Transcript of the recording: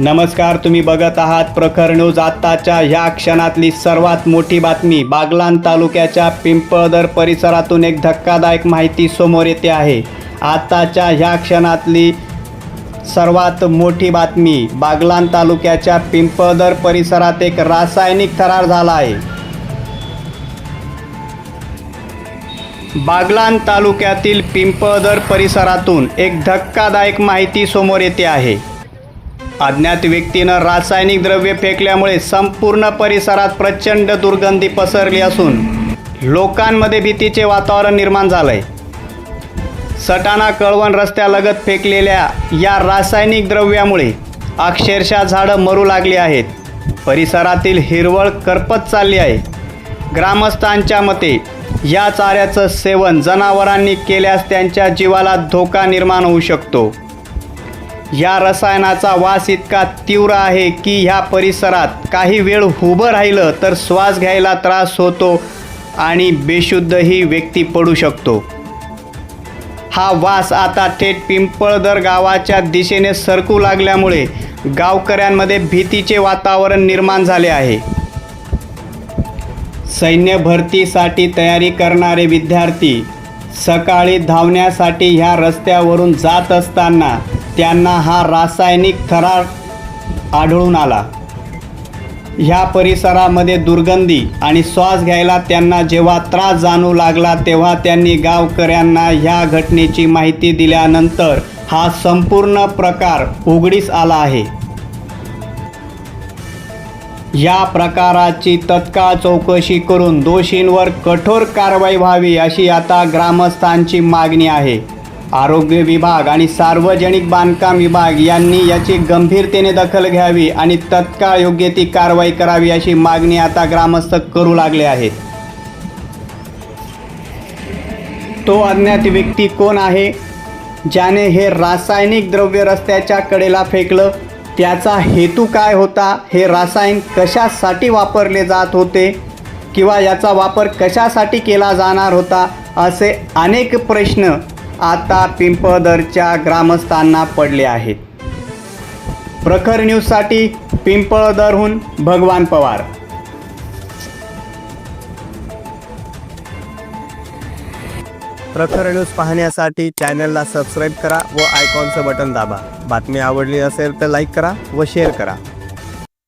नमस्कार तुम्ही बघत आहात प्रखर न्यूज. आत्ताच्या ह्या क्षणातली सर्वात मोठी बातमी बागलान तालुक्याच्या पिंपळदर परिसरातून एक धक्कादायक माहिती समोर येते आहे. आत्ताच्या ह्या क्षणातली सर्वात मोठी बातमी बागलान तालुक्याच्या पिंपळदर परिसरात एक रासायनिक थरार झाला आहे. बागलान तालुक्यातील पिंपळदर परिसरातून एक धक्कादायक माहिती समोर येते आहे. अज्ञात व्यक्तीनं रासायनिक द्रव्य फेकल्यामुळे संपूर्ण परिसरात प्रचंड दुर्गंधी पसरली असून लोकांमध्ये भीतीचे वातावरण निर्माण झालंय. सटाणा कळवण रस्त्यालगत फेकलेल्या या रासायनिक द्रव्यामुळे अक्षरशः झाडं मरू लागली आहेत. परिसरातील हिरवळ करपत चालली आहे. ग्रामस्थांच्या मते या चाऱ्याचं सेवन जनावरांनी केल्यास त्यांच्या जीवाला धोका निर्माण होऊ शकतो. या रसायनाचा वास इतका तीव्र आहे की ह्या परिसरात काही वेळ उभं राहिलं तर श्वास घ्यायला त्रास होतो आणि बेशुद्धही व्यक्ती पडू शकतो. हा वास आता थेट पिंपळदर गावाच्या दिशेने सरकू लागल्यामुळे गावकऱ्यांमध्ये भीतीचे वातावरण निर्माण झाले आहे. सैन्य भरतीसाठी तयारी करणारे विद्यार्थी सकाळी धावण्यासाठी ह्या रस्त्यावरून जात असताना त्यांना हा रासायनिक थरार आढळून आला. ह्या परिसरामध्ये दुर्गंधी आणि श्वास घ्यायला त्यांना जेव्हा त्रास जाणू लागला तेव्हा त्यांनी गावकऱ्यांना ह्या घटनेची माहिती दिल्यानंतर हा संपूर्ण प्रकार उघडीस आला आहे. या प्रकाराची तत्काळ चौकशी करून दोषींवर कठोर कारवाई व्हावी अशी आता ग्रामस्थांची मागणी आहे. आरोग्य विभाग आणि सार्वजनिक बांधकाम विभाग यांनी याची गंभीरतेने दखल घ्यावी आणि तत्काळ योग्य ती कारवाई करावी अशी मागणी आता ग्रामस्थ करू लागले आहेत. तो अज्ञात व्यक्ती कोण आहे? ज्याने हे रासायनिक द्रव्य रस्त्याच्या कडेला फेकलं त्याचा हेतू काय होता? हे रासायन कशासाठी वापरले जात होते? किंवा याचा वापर कशासाठी केला जाणार होता? असे अनेक प्रश्न आता पिंपळदरच्या ग्रामस्थांना पडले आहेत. प्रखर न्यूजसाठी पिंपळदरहून भगवान पवार. प्रखर न्यूज पाहण्यासाठी चॅनलला सबस्क्राईब करा व आयकॉनचं बटन दाबा. बातमी आवडली असेल तर लाईक करा व शेअर करा.